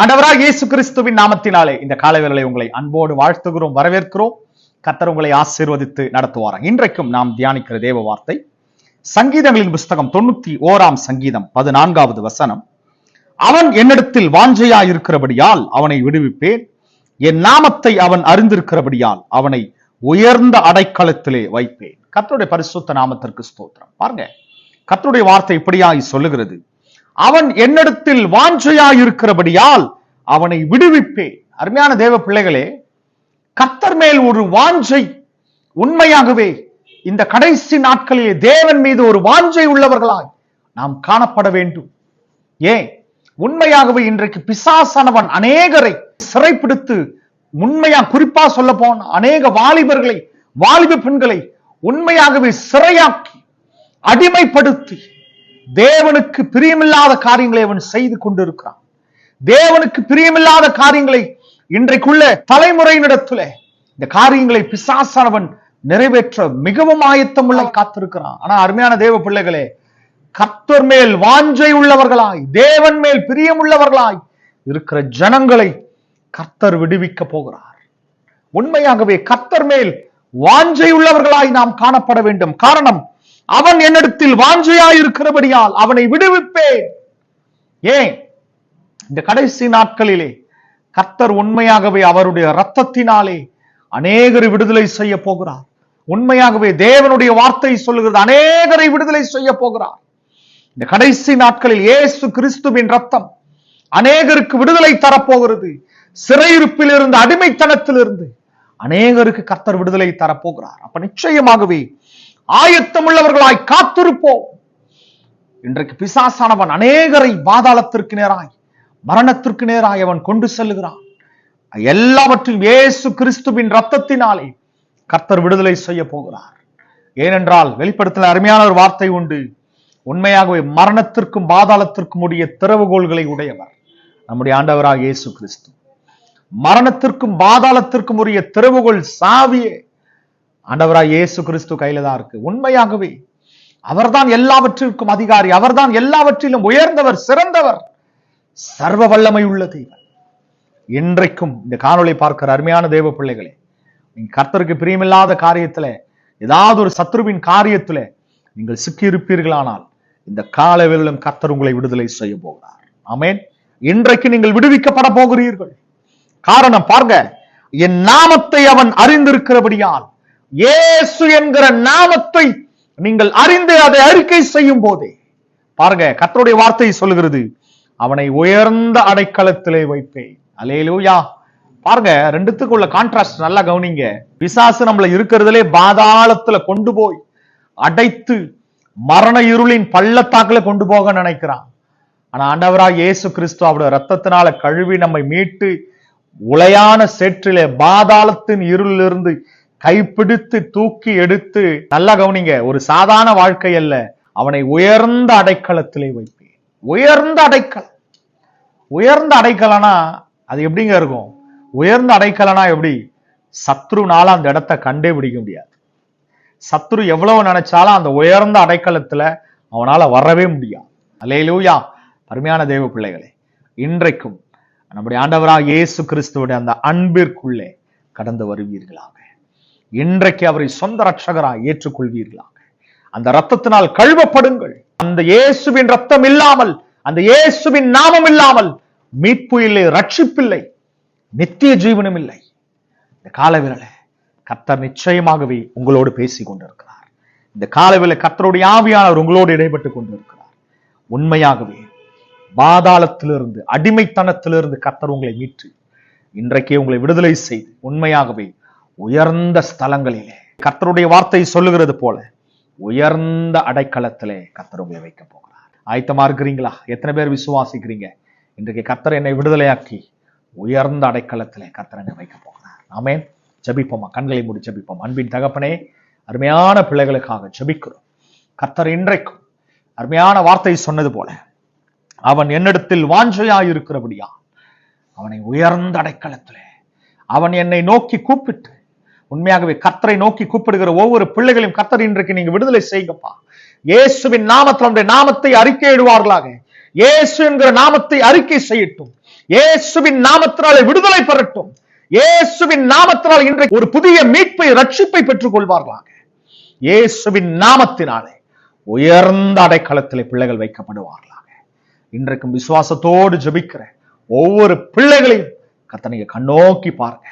ஆண்டவராக இயேசு கிறிஸ்துவின் நாமத்தினாலே இந்த காலவேளை உங்களை அன்போடு வாழ்த்துகிறோம் வரவேற்கிறோம். கத்தர் உங்களை ஆசீர்வதித்து நடத்துவாராம் இன்றைக்கும் நாம் தியானிக்கிற தேவ வார்த்தை சங்கீதங்களின் புஸ்தகம் தொண்ணூத்தி ஓராம் சங்கீதம் பதினான்காவது வசனம். அவன் என்னிடத்தில் வாஞ்சையா இருக்கிறபடியால் அவனை விடுவிப்பேன். என் நாமத்தை அவன் அறிந்திருக்கிறபடியால் அவனை உயர்ந்த அடைக்கலத்திலே வைப்பேன். கத்தருடைய பரிசுத்த நாமத்திற்கு ஸ்தோத்திரம். பாருங்க கத்தருடைய வார்த்தை இப்படியாய் சொல்லுகிறது. அவன் என்னிடத்தில் வாஞ்சையா இருக்கிறபடியால் அவனை விடுவிப்பேன் அருமையான தேவ பிள்ளைகளே கத்தர் மேல் ஒரு வாஞ்சை உண்மையாகவே இந்த கடைசி நாட்களிலே தேவன் மீது ஒரு வாஞ்சை உள்ளவர்களாய் நாம் காணப்பட வேண்டும். ஏன்? உண்மையாகவே இன்றைக்கு பிசாசானவன் அநேகரை சிறைப்பிடித்து உண்மையா குறிப்பா சொல்ல போன அநேக வாலிபர்களை வாலிப பெண்களை உண்மையாகவே சிறையாக்கி அடிமைப்படுத்தி தேவனுக்கு பிரியமில்லாத காரியங்களை அவன் செய்து கொண்டிருக்கிறான். தேவனுக்கு பிரியமில்லாத காரியங்களை இன்றைக்குள்ள தலைமுறையினிடத்துல இந்த காரியங்களை பிசாசானவன் நிறைவேற்ற மிகவும் ஆயத்தமுள்ள காத்திருக்கிறான். ஆனா அருமையான தேவ பிள்ளைகளே கர்த்தர் மேல் வாஞ்சை உள்ளவர்களாய் தேவன் மேல் பிரியம் உள்ளவர்களாய் இருக்கிற ஜனங்களை கர்த்தர் விடுவிக்க போகிறார். உண்மையாகவே கர்த்தர் மேல் வாஞ்சை உள்ளவர்களாய் நாம் காணப்பட வேண்டும். காரணம் அவன் என்னிடத்தில் வாஞ்சையாயிருக்கிறபடியால் அவனை விடுவிப்பேன். ஏன்? இந்த கடைசி நாட்களிலே கர்த்தர் உண்மையாகவே அவருடைய ரத்தத்தினாலே அநேகரை விடுதலை செய்ய போகிறார். உண்மையாகவே தேவனுடைய வார்த்தை சொல்லுகிறது அநேகரை விடுதலை செய்ய போகிறார். இந்த கடைசி நாட்களில் இயேசு கிறிஸ்துவின் ரத்தம் அநேகருக்கு விடுதலை தரப்போகிறது. சிறையிருப்பில் இருந்து அடிமைத்தனத்திலிருந்து அநேகருக்கு கர்த்தர் விடுதலை தரப்போகிறார். அப்ப நிச்சயமாகவே ஆயத்தம் உள்ளவர்களாய் காத்திருப்போம். இன்றைக்கு பிசாசானவன் அநேகரை பாதாளத்திற்கு நேராய் மரணத்திற்கு நேராய் அவன் கொண்டு செல்லுகிறான். எல்லாவற்றையும் இயேசு கிறிஸ்துவின் ரத்தத்தினாலே கர்த்தர் விடுதலை செய்ய போகிறார். ஏனென்றால் வெளிப்படுத்தல அருமையான ஒரு வார்த்தை உண்டு. உண்மையாகவே மரணத்திற்கும் பாதாளத்திற்கும் உடைய திறவுகோள்களை உடையவர் நம்முடைய ஆண்டவராக இயேசு கிறிஸ்து. மரணத்திற்கும் பாதாளத்திற்கும் உரிய திறவுகோள் சாவியே. ஆண்டவராக இயேசு கிறிஸ்து கையில தான் இருக்கு. உண்மையாகவே அவர்தான் எல்லாவற்றிற்கும் அதிகாரி அவர்தான் எல்லாவற்றிலும் உயர்ந்தவர் சிறந்தவர். சர்வ வல்லமை உள்ள தெய்வம் இன்றைக்கும் இந்த காணொளி பார்க்கிற அருமையான தேவ பிள்ளைகளே நீங்க கர்த்தருக்கு பிரியமில்லாத காரியத்துல ஏதாவது ஒரு சத்ருவின் காரியத்துல நீங்கள் சிக்கியிருப்பீர்களானால் இந்த காலவேளிலும் கர்த்தர் உங்களை விடுதலை செய்ய போகிறார். அமேன் இன்றைக்கு நீங்கள் விடுவிக்கப்பட போகிறீர்கள். காரணம் பாருங்க என் நாமத்தை அவன் அறிந்திருக்கிறபடியால் இயேசு என்கிற நாமத்தை நீங்கள் அறிந்து அதை அறிக்கை செய்யும் போதே. பாருங்க கத்தருடைய வார்த்தை சொல்லுகிறது அவனை உயர்ந்த அடைக்கலத்திலே வைப்பேன். அலேலூயா பாருங்க ரெண்டுத்துக்குள்ள கான்ட்ராஸ்ட் நல்லா கவனிங்க. பிசாசு நம்மள இருக்கிறதுலே பாதாளத்துல கொண்டு போய் அடைத்து மரண இருளின் பள்ளத்தாக்குல கொண்டு போக நினைக்கிறான். ஆனா ஆண்டவராக இயேசு கிறிஸ்து அவருடைய ரத்தத்தினால கழுவி நம்மை மீட்டு உளையான சேற்றிலே பாதாளத்தின் இருளிலிருந்து கைப்பிடித்து தூக்கி எடுத்து நல்லா கவனிங்க ஒரு சாதாரண வாழ்க்கை அல்ல. அவனை உயர்ந்த அடைக்கலத்திலே வைப்பேன். உயர்ந்த அடைக்கலம் உயர்ந்த அடைக்கலனா அது எப்படிங்க இருக்கும்? உயர்ந்த அடைக்கலனா எப்படி? சத்ருனால அந்த இடத்த கண்டே பிடிக்க முடியாது. சத்ரு எவ்வளவு நினைச்சாலும் அந்த உயர்ந்த அடைக்கலத்துல அவனால வரவே முடியாது. அலையிலூயா அருமையான தேவ பிள்ளைகளே இன்றைக்கும் நம்முடைய ஆண்டவராக இயேசு கிறிஸ்துவோட அந்த அன்பிற்குள்ளே கடந்து வருவீர்களாக. இன்றைக்கு அவரை சொந்த ரட்சகராய் ஏற்றுக்கொள்வீர்களாக. அந்த ரத்தத்தினால் கழுவப்படுங்கள். அந்த இயேசுவின் ரத்தம் இல்லாமல் அந்த இயேசுவின் நாமம் இல்லாமல் மீட்பு இல்லை ரட்சிப்பில்லை நித்திய ஜீவனும் இல்லை. இந்த காலவிரல கர்த்தர் நிச்சயமாகவே உங்களோடு பேசி கொண்டிருக்கிறார். இந்த காலவில கர்த்தருடைய ஆவியானவர் உங்களோடு இடைப்பட்டுக் கொண்டிருக்கிறார். உண்மையாகவே பாதாளத்திலிருந்து அடிமைத்தனத்திலிருந்து கர்த்தர் உங்களை மீட்டு இன்றைக்கே உங்களை விடுதலை செய்து உண்மையாகவே உயர்ந்த ஸ்தலங்களிலே. கர்த்தருடைய வார்த்தை சொல்லுகிறது போல உயர்ந்த அடைக்கலத்திலே கர்த்தர் உங்களை வைக்க போகிறார். ஆயத்தமா இருக்கிறீங்களா? எத்தனை பேர் விசுவாசிக்கிறீங்க? இன்றைக்கு கர்த்தர் என்னை விடுதலையாக்கி உயர்ந்த அடைக்கலத்திலே கர்த்தர் என்னை வைக்க போகிறார். ஆமென். ஜபிப்போமா? கண்களை மூடி ஜபிப்போம்? அன்பின் தகப்பனே அருமையான பிள்ளைகளுக்காக ஜபிக்கிறோம். கர்த்தர் இன்றைக்கும் அருமையான வார்த்தை சொன்னது போல அவன் என்னிடத்தில் வாஞ்சையாய் இருக்கிறபடியா அவனை உயர்ந்த அடைக்கலத்திலே அவன் என்னை நோக்கி கூப்பிட்டு உண்மையாகவே கர்த்தரை நோக்கி கூப்பிடுகிற ஒவ்வொரு பிள்ளைகளையும் கர்த்தர் இன்றைக்கு நீங்க விடுதலை செய்யுங்கப்பா. இயேசுவின் நாமத்தில் நாமத்தை அறிக்கையிடுவார்களாக இயேசு என்கிற நாமத்தை அறிக்கை செய்யட்டும். இயேசுவின் நாமத்தினாலே விடுதலை பெறட்டும். இயேசுவின் நாமத்தினால் இன்றைக்கு ஒரு புதிய மீட்பை ரட்சிப்பை பெற்றுக் கொள்வார்களாக இயேசுவின் நாமத்தினாலே உயர்ந்த அடைக்கலத்திலே பிள்ளைகள் வைக்கப்படுவார்களாக. இன்றைக்கும் விசுவாசத்தோடு ஜபிக்கிற ஒவ்வொரு பிள்ளைகளையும் கத்தனையை கண்ணோக்கி பாருங்க.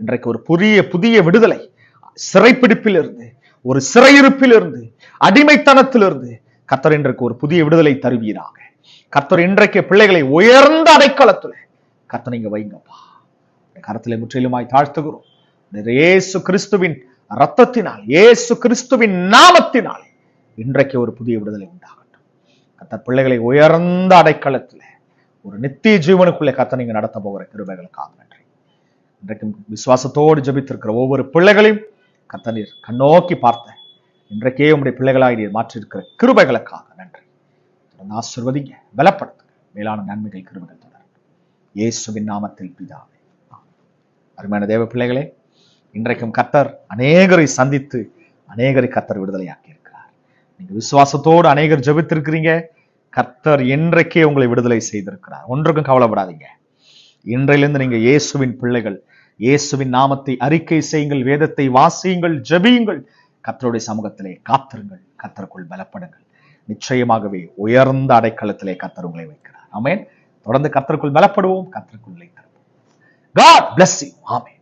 இன்றைக்கு ஒரு புதிய புதிய விடுதலை. சிறைப்பிடிப்பில் இருந்து ஒரு சிறையிருப்பில் இருந்து அடிமைத்தனத்திலிருந்து கத்தர் இன்றைக்கு ஒரு புதிய விடுதலை தருவீராக. கத்தர் இன்றைக்கு பிள்ளைகளை உயர்ந்த அடைக்கலத்துல கர்த்தர் நீங்க வைங்கப்பா. இந்த கரத்திலே முற்றிலுமாய் தாழ்த்துகிறோம். இயேசு கிறிஸ்துவின் ரத்தத்தினால் இயேசு கிறிஸ்துவின் நாமத்தினால் இன்றைக்கு ஒரு புதிய விடுதலை உண்டாகட்டும். கத்த பிள்ளைகளை உயர்ந்த அடைக்கலத்துல ஒரு நித்திய ஜீவனுக்குள்ளே கர்த்தர் நீங்க நடத்த போகிற கிருபைகளுக்காக இன்றைக்கும் விசுவாசத்தோடு ஜெபித்திருக்கிற ஒவ்வொரு பிள்ளைகளையும் கர்த்தர் கண்ணோக்கி பார்த்த இன்றைக்கே உங்களுடைய பிள்ளைகளாய் நீர் மாற்றியிருக்கிற கிருபைகளுக்காக நன்றி. தொடர்ந்து ஆசிர்வதிங்க பலப்படுத்துங்க. மேலான நன்மைகள் கிருபைகள் தொடர் இயேசுவின் நாமத்தில் பிதாவே அருமையான தேவ பிள்ளைகளே இன்றைக்கும் கத்தர் அநேகரை சந்தித்து அநேகரை கத்தர் விடுதலையாக்கி இருக்கிறார் நீங்க விசுவாசத்தோடு அநேகர் ஜெபித்திருக்கிறீங்க கர்த்தர் என்றைக்கே உங்களை விடுதலை செய்திருக்கிறார். ஒன்றுக்கும் கவலைப்படாதீங்க. இன்றையிலிருந்து நீங்க இயேசுவின் பிள்ளைகள் இயேசுவின் நாமத்தை அறிக்கை செய்யுங்கள் வேதத்தை வாசியுங்கள் ஜெபியுங்கள். கத்தருடைய சமூகத்திலே காத்திருங்கள் கத்தருக்குள் பலப்படுங்கள். நிச்சயமாகவே உயர்ந்த அடைக்கலத்திலே கத்தர் உங்களை வைக்கிறார். ஆமேன். தொடர்ந்து கத்தருக்குள் பலப்படுவோம் கத்தருக்குள் காட் பிளஸ் யூ ஆமேன்.